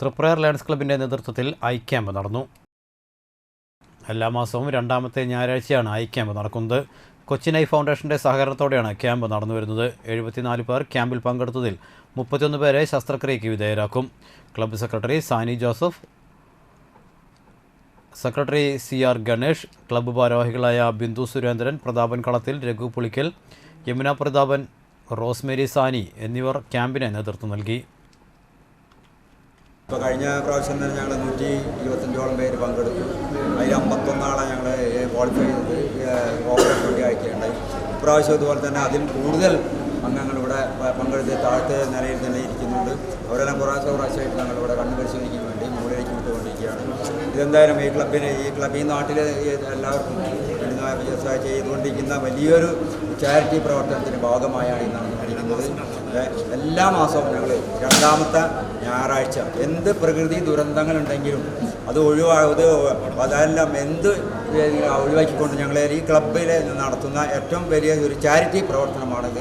Triprayar lions ക്ലബിന്റെ നേതൃത്വത്തിൽ I camp നടന്നു. എല്ലാ മാസവും രണ്ടാമത്തെ ഞായറാഴ്ചയാണ് ഐ ക്യാമ്പ് നടക്കുന്നത്. കൊച്ചിൻ ഐ ഫൗണ്ടേഷന്റെ സഹകരണത്തോടെയാണ് ക്യാമ്പ് നടന്നു വരുന്നത് എഴുപത്തിനാല് പേർ ക്യാമ്പിൽ പങ്കെടുത്തതിൽ മുപ്പത്തിയൊന്ന് പേരെ ശസ്ത്രക്രിയയ്ക്ക് വിധേയരാക്കും. Club secretary Sani Joseph secretary C R Ganesh club ഭാരവാഹികളായ ബിന്ദു സുരേന്ദ്രൻ പ്രതാപൻ കളത്തിൽ രഘു പുളിക്കൽ യമുന പ്രതാപൻ റോസ്മേരി സാനി എന്നിവർ ക്യാമ്പിന് നേതൃത്വം നൽകി. ഇപ്പോൾ കഴിഞ്ഞ പ്രാവശ്യം തന്നെ ഞങ്ങൾ നൂറ്റി ഇരുപത്തഞ്ചോളം പേര് പങ്കെടുത്തു. അതിൽ അമ്പത്തൊന്നാളെ ഞങ്ങൾ ക്വാളിഫൈ ചെയ്ത് ഓപ്പറേഷൻ വേണ്ടി അയക്കുകയുണ്ടായി. ഇപ്രാവശ്യം ഇതുപോലെ തന്നെ അതിൽ കൂടുതൽ അംഗങ്ങൾ ഇവിടെ പങ്കെടുത്ത് താഴത്തെ നിലയിൽ തന്നെ ഇരിക്കുന്നുണ്ട്. അവരെല്ലാം പ്രാവശ്യം പ്രാവശ്യമായിട്ട് ഞങ്ങൾ ഇവിടെ കണ്ണു പരിശോധിക്കാൻ വേണ്ടി മുകളിലേക്ക് വിട്ടുകൊണ്ടിരിക്കുകയാണ്. ഇതെന്തായാലും ഈ ക്ലബിന് ഈ ക്ലബ് ഈ നാട്ടിൽ എല്ലാവർക്കും ചെയ്തുകൊണ്ടിരിക്കുന്ന വലിയൊരു ചാരിറ്റി പ്രവർത്തനത്തിന്റെ ഭാഗമായാണ് ഇന്ന് നടന്നുകൊണ്ടിരിക്കുന്നത് എല്ലാ മാസവും ഞങ്ങൾ രണ്ടാമത്തെ ഞായറാഴ്ച എന്ത് പ്രകൃതി ദുരന്തങ്ങളുണ്ടെങ്കിലും അത് ഒഴിവാ അത് അതെല്ലാം എന്ത് ഒഴിവാക്കിക്കൊണ്ട് ഞങ്ങൾ ഈ ക്ലബ്ബിൽ നടത്തുന്ന ഏറ്റവും വലിയ ഒരു ചാരിറ്റി പ്രവർത്തനമാണിത്.